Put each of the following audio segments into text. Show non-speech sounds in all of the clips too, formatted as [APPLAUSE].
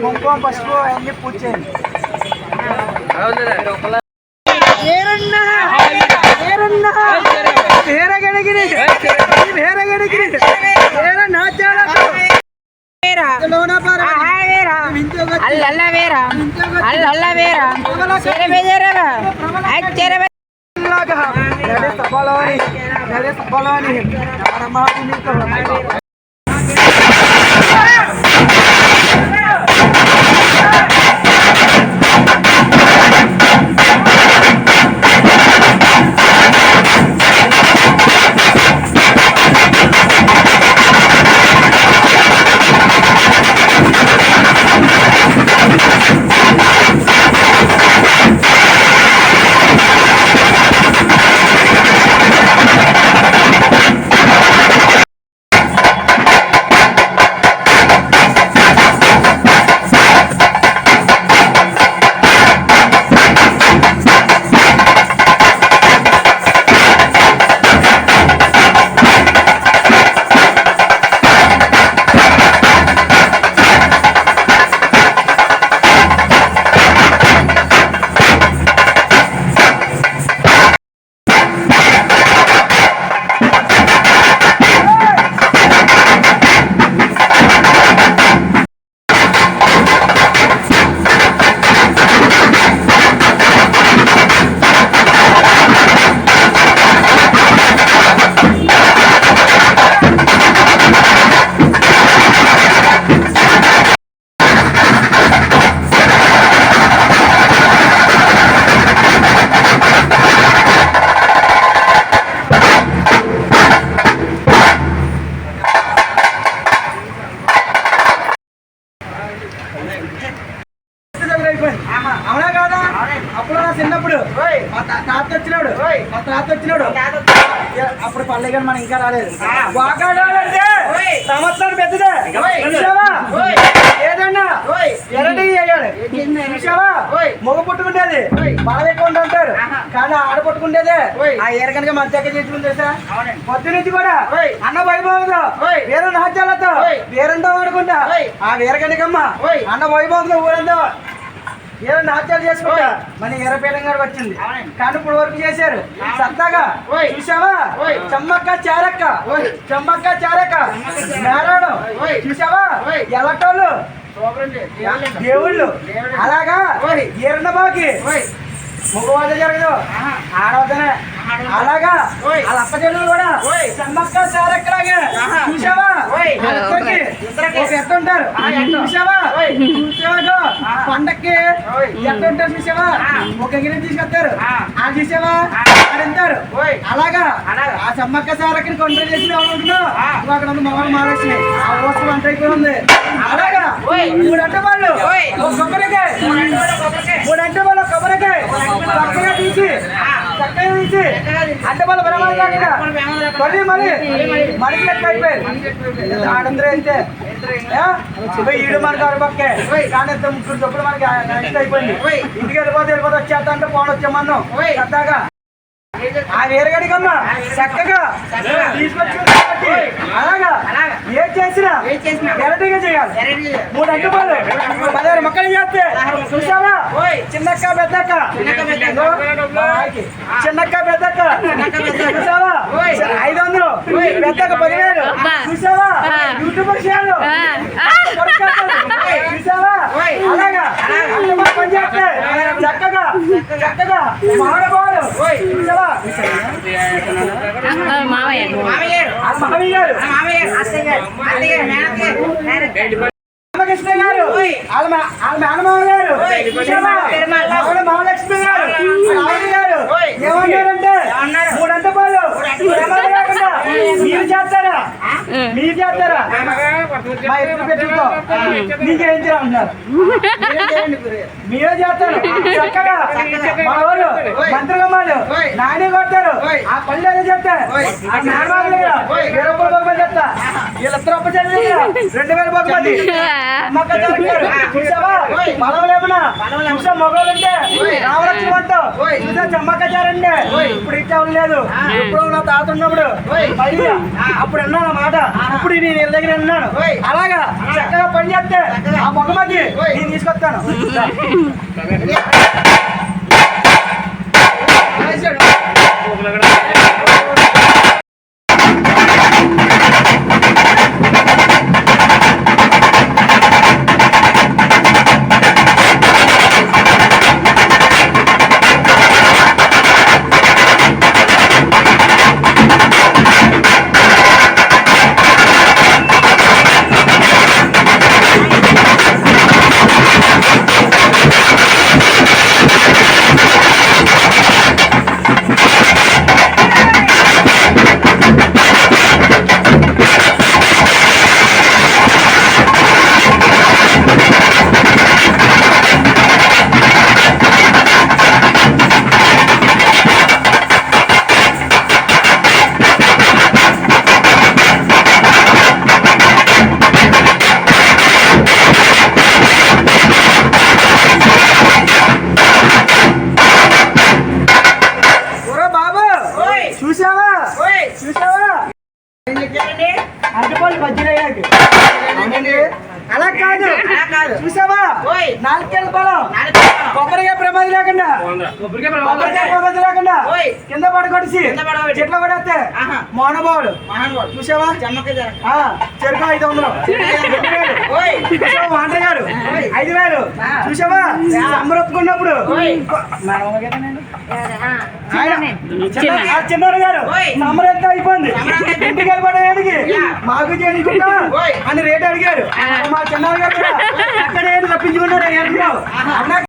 కుంకుమ పసుపు అన్ని పూజ చేయండి ఏరన్నా ఏరన్నా వేరగడిగిరి వేరగడిగిరి వేర నాచాలతో వేరా. వేరా అల్లల్ల వేరా అల్లల్ల వేరా చిన్నప్పుడు మా తాత వచ్చినాడు మా తాత వచ్చినాడు అప్పుడు పల్లె కానీ మనం ఇంకా రాలేదు. వాకాడాలంటే సంవత్సరం పెద్దదే. చూసావా? ఏదన్నా ఎరటి చూసావా? మొగ పుట్టుకుంటేది బలం ఎక్కువ ఉంటుంది అంటారు కానీ ఆడ పుట్టుకుంటేదే ఆ ఏర కనుక మన దగ్గర చేసుకుని తెలుసా? పొద్దు నుంచి కూడా అన్న వైభవంలో వేరే నాట్యాలతో వేరంతో ఆడుకుంటా ఆ వీర కనుకమ్మ అన్న వైభవంలో ఊరందో ఏదో నాట్యాలు చేసుకుంటా మన ఎర్రపేట గారు వచ్చింది. కానీ ఇప్పుడు వరకు చేశారు. సరదాగా చూసావా చమ్మక్క చారక్క. చమ్మక్క చారక్క. నారాయణ చూసావా ఎలటోళ్ళు. దేవుళ్ళు. అలాగా? ఏరన్న బాకి మగవాళ్ళ జరగదు. ఆడవద్దనే అలాగా? వాళ్ళ అప్పచెల్లెలు కూడా చమ్మక్క చారక్కలాగా చూసావా? ఒక ఎత్తు ఉంటారు. చూసావా? చూసావా పండక్కి ఎట్ట ఉంటారు చూసావా? ఒక గిన్నె తీసుకొస్తారు. ఆ. చూసావా? ఆడంటారు అలాగా? ఆ సమ్మక్క సారక్కని కొండ చేసి అనుకుంటున్నావు అక్కడ ఉంది మగవాళ్ళు మారేసి ఆ అంత అయిపోయి ఉంది. అలాగా? మూడు అంటే వాళ్ళు ఒక కొబ్బరికాయ. మూడు అంటే వాళ్ళు కొబ్బరికాయ. తీసి. చక్కగా తీసి అంటే వాళ్ళు బలమాలి కాకుండా మళ్ళీ మళ్ళీ. అయిపోయింది. ఆడందరూ అయితే ఈడు మనకు అరబక్కే కానీ ఇద్దరు ముగ్గురు చొప్పులు మనకి నెక్స్ట్ అయిపోయింది. ఇంటికి వెళ్ళిపోతే వెళ్ళిపోతే వచ్చేస్తా అంటే పోను వచ్చామన్నాం సరదాగా. ఆ వేరగడికమ్మా చక్కగా తీసుకొచ్చి కాబట్టి. అలాగా. ఏం చేసినా? వెరైటీగా చేయాలి. మూడు అడ్డుపాలు. పదహారు మొక్కలు చేస్తే. చిన్నక్క పెద్దక్క. చిన్నక్క పెద్దక్క. చూసావా? ఐదు వందలు పెద్దక్క పదివేలు. చూసావా? యూట్యూబ్ విషయాలు చూసావా? అలాగా. పని చేస్తే. చక్కగా. చక్కగా. చూసావా? మామయ్య. గారు. గారు. వాళ్ళ మా- వాళ్ళ మేనమామ గారు. మహాలక్ష్మి గారు. గారు. ఏమన్నారంటే మూడంత పాలు. మీరు చేస్తారా? మీరు చేస్తారా? మా ఇద్దరు పెట్టి అనుకో నీకేం చేయాలంటున్నారు మీరే చేస్తారు. చక్కగా. మా వాళ్ళు మంత్రిగమ్మాలు. నాని కొడతారు. ఆ పళ్ళు ఏదో చెప్తే ఆ నార్మల్ వేరే రూపాయలు బహుమతి చెప్తా వీళ్ళిద్దరు అప్పు చేయాలి రెండు వేల బహుమతి అమ్మక్క చెప్తారు చూసావా? పొలం లేకున్నా చూసా మగవాళ్ళు అంటే రావలక్ష్మి అంటావు. చూసా చెమ్మక్క చారండి ఇప్పుడు ఇచ్చేవాళ్ళు లేదు. ఇప్పుడు నా తాత ఉన్నప్పుడు. అప్పుడు విన్నాను మాట. ఇప్పుడు నేను వీళ్ళ దగ్గర విన్నాను అలాగా చక్కగా పని చేస్తే ఆ బహుమతి నేను తీసుకొస్తాను. [LAUGHS] కొబ్బరికాయ ప్రమాదం లేకుండా కొబ్బరికాయ ప్రమాదం లేకుండా ఓయ్. కింద పడకొడిసి. చెట్లు పడేస్తే మహానుభావుడు. చూసావా? చెరుకు ఐదు వందలు. [LAUGHS] గారు. ఐదు వేలు. చూసావా? సమ్మర్ ఒప్పుకున్నప్పుడు ఓయ్. మేడం కదండి చిన్ననే. చిన్న- ఆ చిన్నోడు గారు. ఎంత అయిపోయింది? ఇంటికి. మాకు చేయకుండా ఓయ్. అని రేట్ అడిగారు. మా చిన్నోడు గారు కూడా అక్కడ ఏడున్నావు అవునా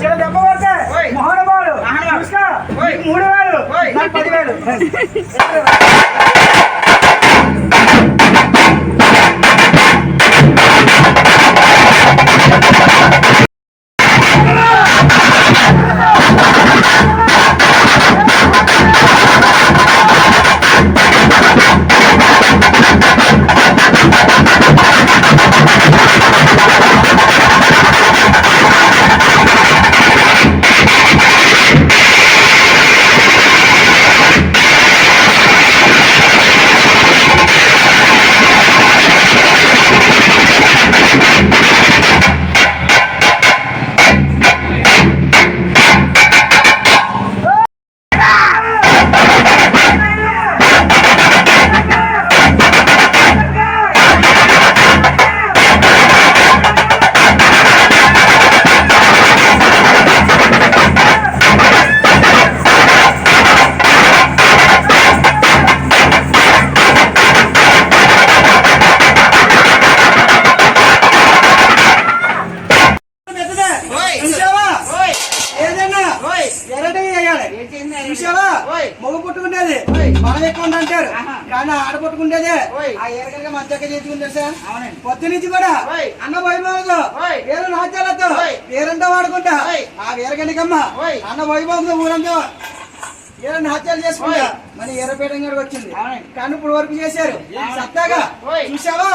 చిన్న దెబ్బ ఓయ్. నీకు మూడు వేలు. పదివేలు. పొద్దు నుంచి కూడా. అన్న వైభవంతో. వేరే నాట్యాలతో ఓయ్. వేరంతా వాడుకుంటా. ఆ వీరగనికమ్మ. అన్న వైభవంతో ఊరంతా ఏదో నాట్యాలు చేసుకుంటా. మన ఎర్రపేట గారికి వచ్చింది. కానీ ఇప్పుడు వరకు చేశారు. సత్తాగా? చూసావా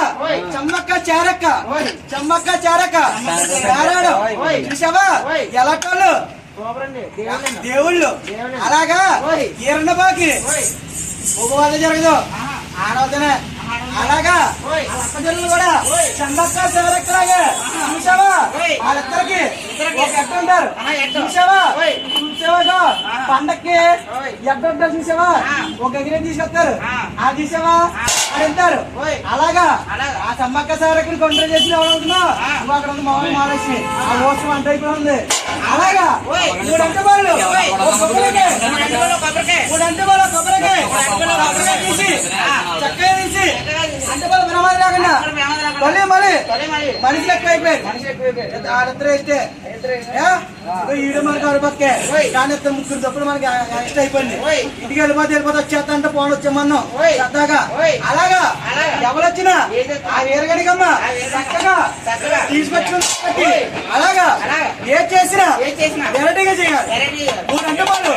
చమ్మక్క చారక్క. చమ్మక్క చారక్క. చారాడు. చూసావా ఎలకలు దేవుళ్ళు. అలాగా? ఈరణబాకి మగవాళ్ళ జరగదు. ఆడవద్దనే అలాగా అక్కజల్లు కూడా చందక్క శివరక్కలాగా చూసావా? వాళ్ళిద్దరికి ఒక ఎట్ట ఉంటారు చూసావా? చూసావా పండక్కి ఉంటారు చూసావా? ఒక ఎగిరే తీసుకొస్తారు. ఆ చూసావా ఆడతారు అలాగా? ఆ సమ్మక్క సారక్కని కొండ చేసిన ఎవరవుతున్నా నువ్వు అక్కడ ఉంది మామూలు మాలేసి ఆ మోసం అంట అయిపోయింది అలాగా? మూడు అంటే వాళ్ళు ఒక కొబ్బరికి మూడు అంటే వాళ్ళు కొబ్బరికి కొబ్బరికాయ. తీసి చక్కగా తీసి. అంటే వాళ్ళు ప్రమాదం లేకుండా మళ్ళీ మళ్ళీ. మనిషి లెక్క అయిపోయారు వాళ్ళిద్దరు అయితే ఈడు మనకి అరపక్కే కానీ ముగ్గురు తప్పుడు మనకి ఇష్ట అయిపోయింది. ఇంటికి వెళ్ళిపోతే వెళ్ళిపోతే వచ్చేస్తా అంటే ఫోన్ వచ్చామన్నాం సరదాగా అలాగా? ఆ వీరగడికమ్మ చక్కగా. తీసుకొచ్చుకుని అలాగా? ఏ చేసినా వెరైటీగా చేయాలి. మూడు అంటే వాళ్ళు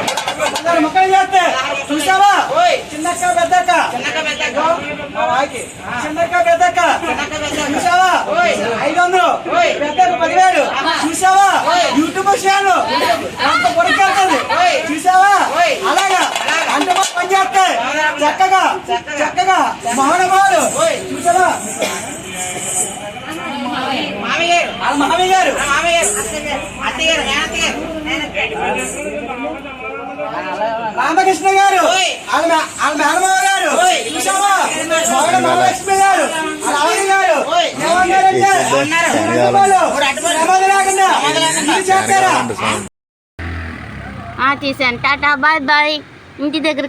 అందరు మొక్కలు చేస్తే చూసావా? చిన్నక్క పెద్దక్క. చిన్నక్క పెద్దక్క. చూసావా? ఐదు వందలు. పెద్దక్క పదివేలు. చూసావా? యూట్యూబ్ విషయాలు అంత పొరకెళ్తుంది చూసావా? అలాగా. అంత బాగా పని చేస్తే చక్కగా చక్కగా. మహానుభావులు చూసావా? మామయ్య గారు. రామకృష్ణ గారు వాళ్ళ మేనమావ గారు మహాలక్ష్మి గారు ఆవిడ గారు తీసాను టాటా బాయ్ బాయ్. ఇంటి దగ్గర